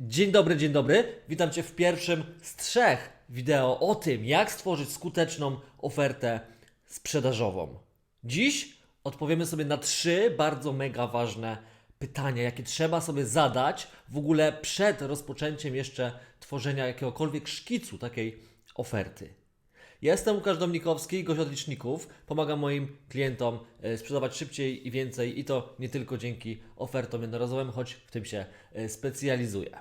Dzień dobry, dzień dobry. Witam Cię w pierwszym z trzech wideo o tym, jak stworzyć skuteczną ofertę sprzedażową. Dziś odpowiemy sobie na trzy bardzo mega ważne pytania, jakie trzeba sobie zadać w ogóle przed rozpoczęciem jeszcze tworzenia jakiegokolwiek szkicu takiej oferty. Jestem Łukasz Domnikowski, gość od liczników. Pomagam moim klientom e, sprzedawać szybciej i więcej i to nie tylko dzięki ofertom jednorazowym, choć w tym się e, specjalizuję.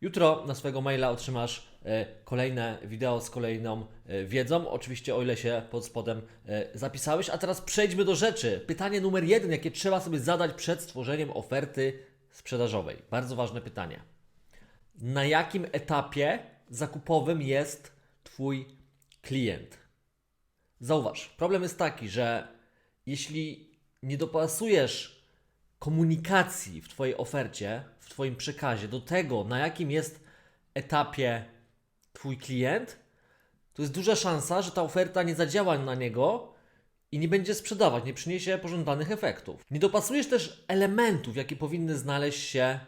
Jutro na swojego maila otrzymasz e, kolejne wideo z kolejną wiedzą, oczywiście o ile się pod spodem zapisałeś. A teraz przejdźmy do rzeczy. Pytanie numer jeden, jakie trzeba sobie zadać przed stworzeniem oferty sprzedażowej. Bardzo ważne pytanie. Na jakim etapie zakupowym jest Twój klient? Zauważ, problem jest taki, że jeśli nie dopasujesz komunikacji w Twojej ofercie, w Twoim przekazie do tego, na jakim jest etapie Twój klient, to jest duża szansa, że ta oferta nie zadziała na niego i nie będzie sprzedawać, nie przyniesie pożądanych efektów. Nie dopasujesz też elementów, jakie powinny znaleźć się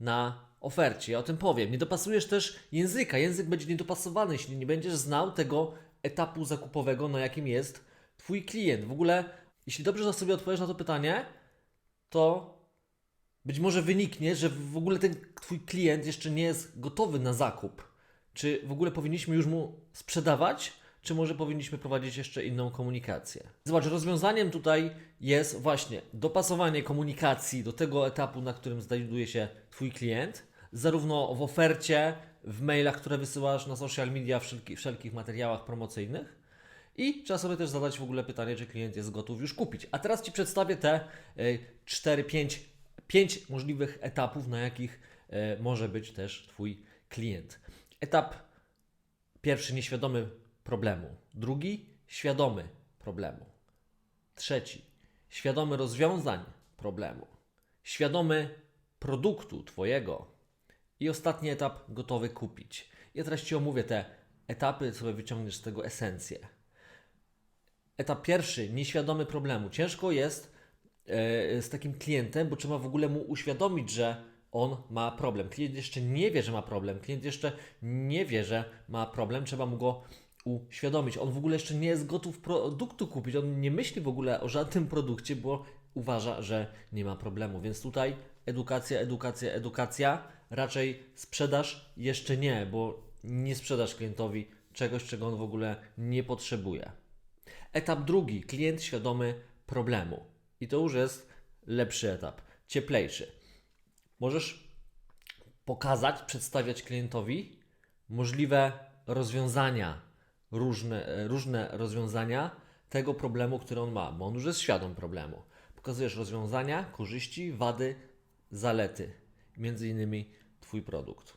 na ofercie. Ja o tym powiem. Nie dopasujesz też języka. Język będzie niedopasowany, jeśli nie będziesz znał tego etapu zakupowego, na jakim jest Twój klient. W ogóle, jeśli dobrze sobie odpowiesz na to pytanie, to być może wyniknie, że w ogóle ten Twój klient jeszcze nie jest gotowy na zakup. Czy w ogóle powinniśmy już mu sprzedawać, czy może powinniśmy prowadzić jeszcze inną komunikację? Zobacz, rozwiązaniem tutaj jest właśnie dopasowanie komunikacji do tego etapu, na którym znajduje się Twój klient, zarówno w ofercie, w mailach, które wysyłasz na social media, wszelki, wszelkich materiałach promocyjnych, i trzeba sobie też zadać w ogóle pytanie, czy klient jest gotów już kupić. A teraz Ci przedstawię te 4, 5, 5 możliwych etapów, na jakich e, może być też Twój klient. Etap pierwszy nieświadomy problemu. Drugi świadomy problemu. Trzeci świadomy rozwiązań problemu. Świadomy produktu Twojego. I ostatni etap gotowy kupić. Ja teraz Ci omówię te etapy, sobie wyciągniesz z tego esencję. Etap pierwszy, nieświadomy problemu. Ciężko jest e, z takim klientem, bo trzeba w ogóle mu uświadomić, że on ma problem. Klient jeszcze nie wie, że ma problem. Klient jeszcze nie wie, że ma problem. Trzeba mu go uświadomić. On w ogóle jeszcze nie jest gotów produktu kupić. On nie myśli w ogóle o żadnym produkcie, bo uważa, że nie ma problemu. Więc tutaj edukacja, edukacja, edukacja. Raczej sprzedaż jeszcze nie, bo nie sprzedasz klientowi czegoś, czego on w ogóle nie potrzebuje. Etap drugi, klient świadomy problemu. I to już jest lepszy etap, cieplejszy. Możesz pokazać, przedstawiać klientowi możliwe rozwiązania, różne, różne rozwiązania tego problemu, który on ma, bo on już jest świadom problemu. Pokazujesz rozwiązania, korzyści, wady, zalety, między innymi Twój produkt.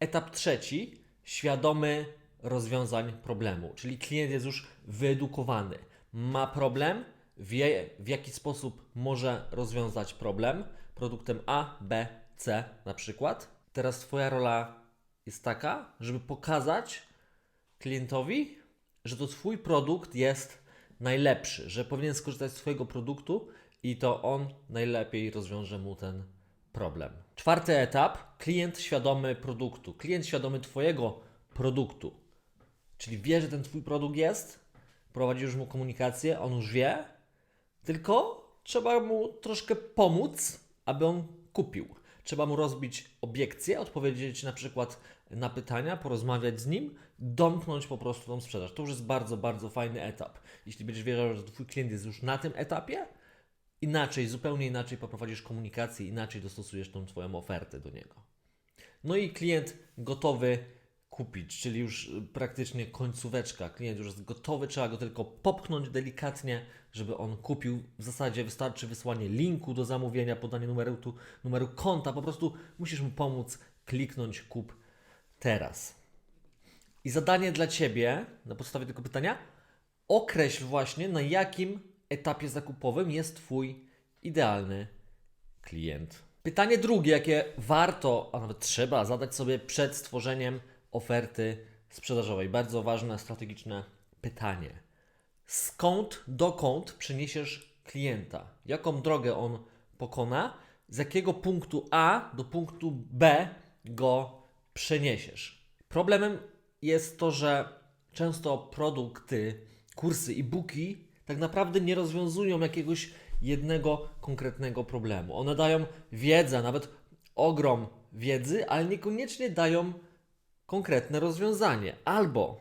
Etap trzeci, świadomy rozwiązań problemu, czyli klient jest już wyedukowany, ma problem, wie w jaki sposób może rozwiązać problem produktem A, B, C na przykład. Teraz Twoja rola jest taka, żeby pokazać klientowi, że to Twój produkt jest najlepszy, że powinien skorzystać z Twojego produktu i to on najlepiej rozwiąże mu ten problem. Czwarty etap klient świadomy produktu, klient świadomy Twojego produktu. Czyli wie, że ten Twój produkt jest, prowadzi już mu komunikację, on już wie, tylko trzeba mu troszkę pomóc, aby on kupił. Trzeba mu rozbić obiekcje, odpowiedzieć na przykład na pytania, porozmawiać z nim, domknąć po prostu tą sprzedaż. To już jest bardzo, bardzo fajny etap. Jeśli będziesz wiedział, że Twój klient jest już na tym etapie, inaczej, zupełnie inaczej poprowadzisz komunikację, inaczej dostosujesz tą Twoją ofertę do niego. No i klient gotowy kupić, czyli już praktycznie końcóweczka. Klient już jest gotowy, trzeba go tylko popchnąć delikatnie, żeby on kupił. W zasadzie wystarczy wysłanie linku do zamówienia, podanie numeru, tu, numeru konta. Po prostu musisz mu pomóc kliknąć kup teraz. I zadanie dla Ciebie, na podstawie tego pytania, określ właśnie na jakim etapie zakupowym jest Twój idealny klient. Pytanie drugie, jakie warto, a nawet trzeba zadać sobie przed stworzeniem oferty sprzedażowej. Bardzo ważne, strategiczne pytanie. Skąd, dokąd przeniesiesz klienta? Jaką drogę on pokona, z jakiego punktu A do punktu B go przeniesiesz. Problemem jest to, że często produkty, kursy, e-booki tak naprawdę nie rozwiązują jakiegoś jednego konkretnego problemu. One dają wiedzę, nawet ogrom wiedzy, ale niekoniecznie dają konkretne rozwiązanie. Albo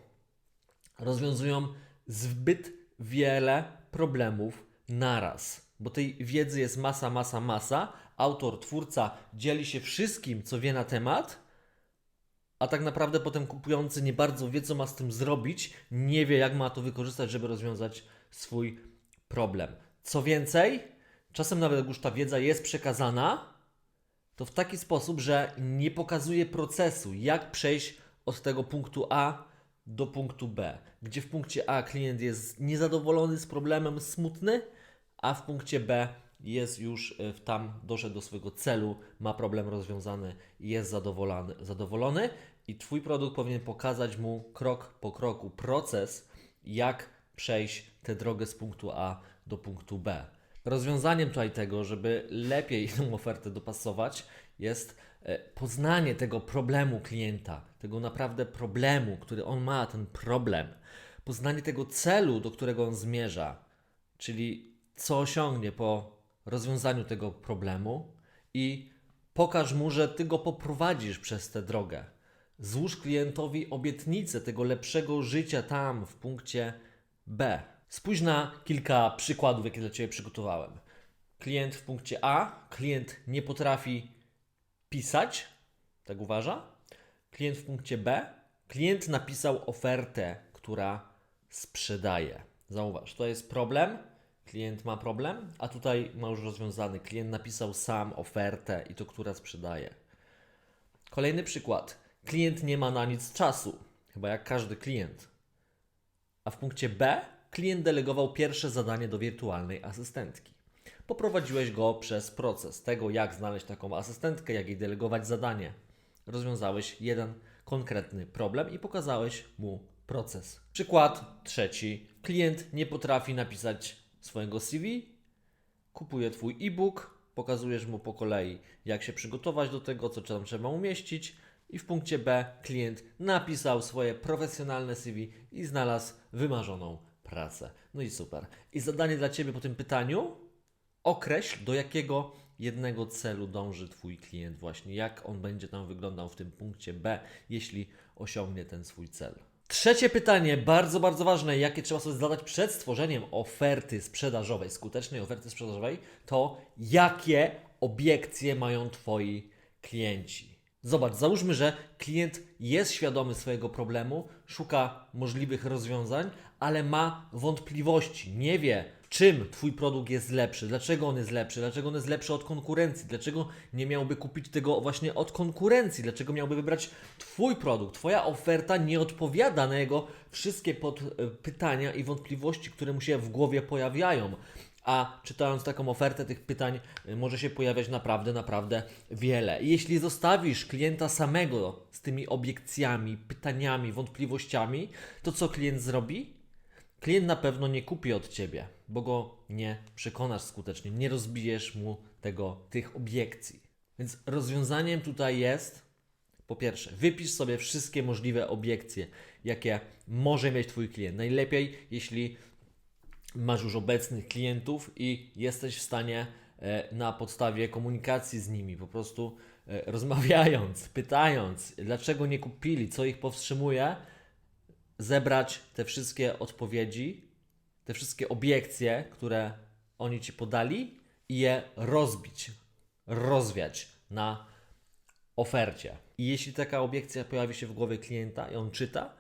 rozwiązują zbyt wiele problemów naraz. Bo tej wiedzy jest masa, masa, masa. Autor, twórca dzieli się wszystkim, co wie na temat, a tak naprawdę potem kupujący nie bardzo wie, co ma z tym zrobić, nie wie, jak ma to wykorzystać, żeby rozwiązać swój problem. Co więcej, czasem nawet już ta wiedza jest przekazana, to w taki sposób, że nie pokazuje procesu, jak przejść od tego punktu A do punktu B, gdzie w punkcie A klient jest niezadowolony z problemem, smutny, a w punkcie B jest już e, tam doszedł do swojego celu, ma problem rozwiązany jest zadowolony, zadowolony i Twój produkt powinien pokazać mu krok po kroku proces, jak przejść tę drogę z punktu A do punktu B. Rozwiązaniem tutaj tego, żeby lepiej tą ofertę dopasować, jest e, poznanie tego problemu klienta, tego naprawdę problemu, który on ma, ten problem, poznanie tego celu, do którego on zmierza, czyli co osiągnie po rozwiązaniu tego problemu i pokaż mu, że ty go poprowadzisz przez tę drogę. Złóż klientowi obietnicę tego lepszego życia tam, w punkcie B. Spójrz na kilka przykładów, jakie dla Ciebie przygotowałem. Klient w punkcie A, klient nie potrafi pisać, tak uważa. Klient w punkcie B, klient napisał ofertę, która sprzedaje. Zauważ, to jest problem, klient ma problem, a tutaj ma już rozwiązany. Klient napisał sam ofertę i to, która sprzedaje. Kolejny przykład. Klient nie ma na nic czasu, chyba jak każdy klient. A w punkcie B klient delegował pierwsze zadanie do wirtualnej asystentki. Poprowadziłeś go przez proces tego, jak znaleźć taką asystentkę, jak jej delegować zadanie. Rozwiązałeś jeden konkretny problem i pokazałeś mu proces. Przykład trzeci. Klient nie potrafi napisać swojego CV, kupuje Twój e-book, pokazujesz mu po kolei, jak się przygotować do tego, co tam trzeba umieścić. I w punkcie B klient napisał swoje profesjonalne CV i znalazł wymarzoną pracę. No i super. I zadanie dla Ciebie po tym pytaniu: określ, do jakiego jednego celu dąży Twój klient, właśnie jak on będzie tam wyglądał w tym punkcie B, jeśli osiągnie ten swój cel. Trzecie pytanie, bardzo, bardzo ważne, jakie trzeba sobie zadać przed stworzeniem oferty sprzedażowej, skutecznej oferty sprzedażowej, to jakie obiekcje mają Twoi klienci. Zobacz, załóżmy, że klient jest świadomy swojego problemu, szuka możliwych rozwiązań, ale ma wątpliwości, nie wie, czym Twój produkt jest lepszy, dlaczego on jest lepszy, dlaczego on jest lepszy od konkurencji, dlaczego nie miałby kupić tego właśnie od konkurencji, dlaczego miałby wybrać Twój produkt. Twoja oferta nie odpowiada na jego wszystkie pod, e, pytania i wątpliwości, które mu się w głowie pojawiają. A czytając taką ofertę, tych pytań y, może się pojawiać naprawdę, naprawdę wiele. Jeśli zostawisz klienta samego z tymi obiekcjami, pytaniami, wątpliwościami, to co klient zrobi? Klient na pewno nie kupi od ciebie, bo go nie przekonasz skutecznie, nie rozbijesz mu tego, tych obiekcji. Więc rozwiązaniem tutaj jest po pierwsze, wypisz sobie wszystkie możliwe obiekcje, jakie może mieć Twój klient. Najlepiej, jeśli masz już obecnych klientów i jesteś w stanie e, na podstawie komunikacji z nimi, po prostu e, rozmawiając, pytając, dlaczego nie kupili, co ich powstrzymuje, zebrać te wszystkie odpowiedzi, te wszystkie obiekcje, które oni ci podali i je rozbić, rozwiać na ofercie. I jeśli taka obiekcja pojawi się w głowie klienta i on czyta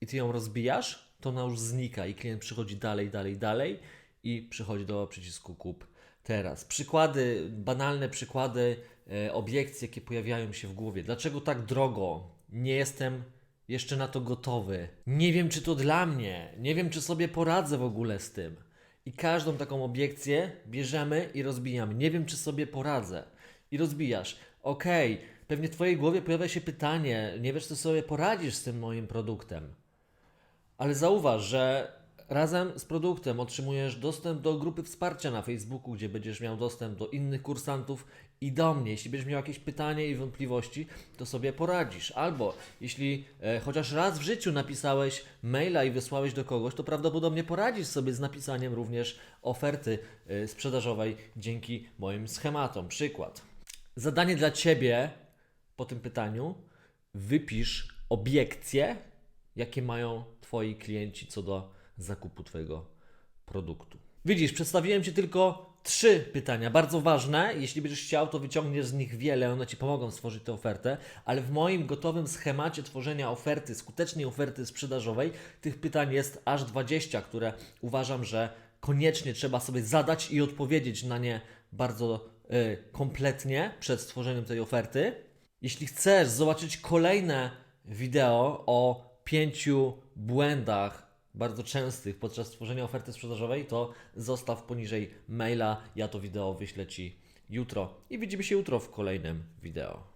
i ty ją rozbijasz, to ona już znika i klient przychodzi dalej, dalej, dalej i przychodzi do przycisku kup teraz. Przykłady, banalne przykłady e, obiekcji, jakie pojawiają się w głowie. Dlaczego tak drogo? Nie jestem jeszcze na to gotowy. Nie wiem, czy to dla mnie. Nie wiem, czy sobie poradzę w ogóle z tym. I każdą taką obiekcję bierzemy i rozbijamy. Nie wiem, czy sobie poradzę. I rozbijasz. Okej, pewnie w Twojej głowie pojawia się pytanie, nie wiesz, czy sobie poradzisz z tym moim produktem. Ale zauważ, że Razem z produktem otrzymujesz dostęp do grupy wsparcia na Facebooku, gdzie będziesz miał dostęp do innych kursantów i do mnie. Jeśli będziesz miał jakieś pytanie i wątpliwości, to sobie poradzisz. Albo jeśli e, chociaż raz w życiu napisałeś maila i wysłałeś do kogoś, to prawdopodobnie poradzisz sobie z napisaniem również oferty e, sprzedażowej dzięki moim schematom. Przykład. Zadanie dla Ciebie po tym pytaniu. Wypisz obiekcje, jakie mają Twoi klienci co do zakupu Twojego produktu. Widzisz, przedstawiłem Ci tylko trzy pytania, bardzo ważne. Jeśli będziesz chciał, to wyciągniesz z nich wiele, one Ci pomogą stworzyć tę ofertę, ale w moim gotowym schemacie tworzenia oferty, skutecznej oferty sprzedażowej, tych pytań jest aż 20, które uważam, że koniecznie trzeba sobie zadać i odpowiedzieć na nie bardzo y, kompletnie przed stworzeniem tej oferty. Jeśli chcesz zobaczyć kolejne wideo o pięciu błędach bardzo częstych podczas tworzenia oferty sprzedażowej, to zostaw poniżej maila. Ja to wideo wyślę Ci jutro i widzimy się jutro w kolejnym wideo.